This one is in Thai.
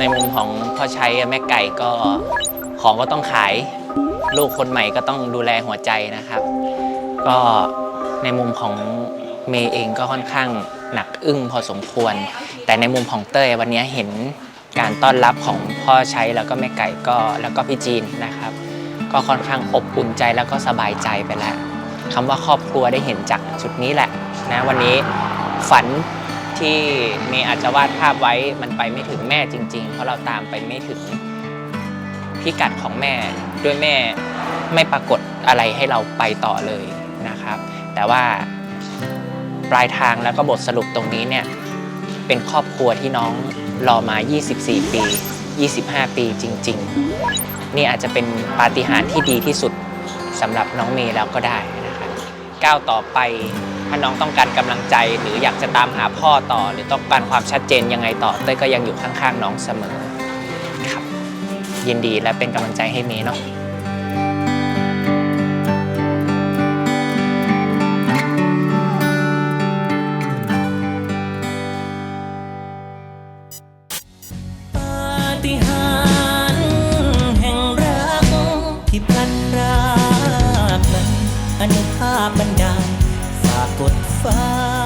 ในมุมของพ่อชัยกับแม่ไก่ก็ของก็ต้องขาย ลูกคนใหม่ก็ต้องดูแลหัวใจนะครับ ก็ในมุมของเมย์เองก็ค่อนข้างหนักอึ้งพอสมควร แต่ในมุมของเต้ยวันนี้เห็นการต้อนรับของพ่อใชัยแล้วก็แม่ไก่ก็แล้วก็พี่จีนนะครับ ก็ค่อนข้างอบอุ่นใจแล้วก็สบายใจไปแล้วคำว่าครอบครัวได้เห็นจากจุดนี้แหละนะวันนี้ฝัน ที่เมย์อาจจะวาดภาพไว้มันไปไม่ถึงแม่จริง ๆ เพราะเราตามไปไม่ถึงพิกัดของแม่ด้วยแม่ไม่ปรากฏอะไรให้เราไปต่อเลยนะครับ แต่ว่าปลายทางแล้วก็บทสรุปตรงนี้เนี่ยเป็นครอบครัวที่น้องรอมา 24 ปี 25 ปีจริง ๆ นี่อาจจะเป็นปาฏิหาริย์ที่ดีที่สุดสำหรับน้องเมย์แล้วก็ได้นะครับก้าวต่อไป ถ้าน้องต้องการกำลังใจ หรืออยากจะตามหาพ่อต่อ หรือต้องการความชัดเจนยังไงต่อเต้ยก็ยังอยู่ข้างๆน้องเสมอครับยินดีและเป็นกำลังใจให้เมย์เนาะปาฏิหาริย์แห่งรักที่พลัดพรากนั้นอนุภาพบันดาล กดฟ้า